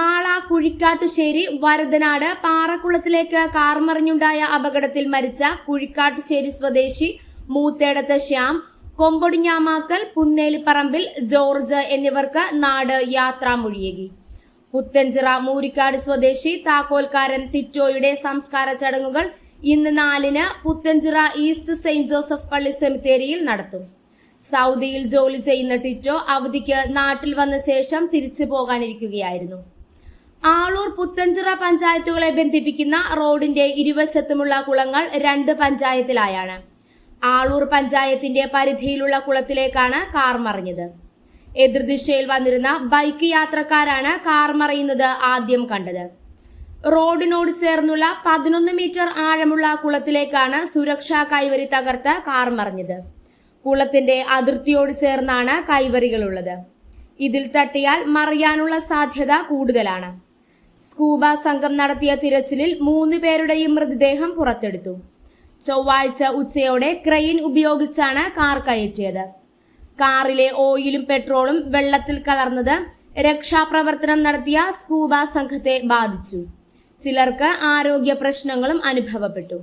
മാള കുഴിക്കാട്ടുശ്ശേരി വരദനാട് പാറക്കുളത്തിലേക്ക് കാർമറിഞ്ഞുണ്ടായ അപകടത്തിൽ മരിച്ച കുഴിക്കാട്ടുശ്ശേരി സ്വദേശി മൂത്തേടത്ത് ശ്യാം കൊമ്പൊടിഞ്ഞാമാക്കൽ പുന്നേലിപ്പറമ്പിൽ ജോർജ് എന്നിവർക്ക് നാട് യാത്രാമൊഴിയേകി. പുത്തഞ്ചിറ മൂരിക്കാട് സ്വദേശി താക്കോൽക്കാരൻ ടിറ്റോയുടെ സംസ്കാര ചടങ്ങുകൾ ഇന്ന് നാലിന് പുത്തഞ്ചിറ ഈസ്റ്റ് സെയിന്റ് ജോസഫ് പള്ളി സെമിത്തേരിയിൽ നടത്തും. സൗദിയിൽ ജോലി ചെയ്യുന്ന ടിറ്റോ അവധിക്ക് നാട്ടിൽ വന്ന ശേഷം തിരിച്ചു പോകാനിരിക്കുകയായിരുന്നു. ആളൂർ പുത്തഞ്ചിറ പഞ്ചായത്തുകളെ ബന്ധിപ്പിക്കുന്ന റോഡിന്റെ ഇരുവശത്തുമുള്ള കുളങ്ങൾ രണ്ട് പഞ്ചായത്തിലായാണ്. ആളൂർ പഞ്ചായത്തിന്റെ പരിധിയിലുള്ള കുളത്തിലേക്കാണ് കാർ മറിഞ്ഞത്. എതിർദിശയിൽ വന്നിരുന്ന ബൈക്ക് യാത്രക്കാരാണ് കാർ മറിയുന്നത് ആദ്യം കണ്ടത്. റോഡിനോട് ചേർന്നുള്ള പതിനൊന്ന് മീറ്റർ ആഴമുള്ള കുളത്തിലേക്കാണ് സുരക്ഷാ കൈവരി തകർത്ത് കാർ മറിഞ്ഞത്. കുളത്തിന്റെ അതിർത്തിയോട് ചേർന്നാണ് കൈവരികളുള്ളത്. ഇതിൽ തട്ടിയാൽ മറിയാനുള്ള സാധ്യത കൂടുതലാണ്. സ്കൂബ സംഘം നടത്തിയ തിരച്ചിലിൽ മൂന്ന് പേരുടെയും മൃതദേഹം പുറത്തെടുത്തു. ചൊവ്വാഴ്ച ഉച്ചയോടെ ക്രെയിൻ ഉപയോഗിച്ചാണ് കാർ കയറ്റിയത്. കാറിലെ ഓയിലും പെട്രോളും വെള്ളത്തിൽ കലർന്നത് രക്ഷാപ്രവർത്തനം നടത്തിയ സ്കൂബ സംഘത്തെ ബാധിച്ചു. ചിലർക്ക് ആരോഗ്യ പ്രശ്നങ്ങളും അനുഭവപ്പെട്ടു.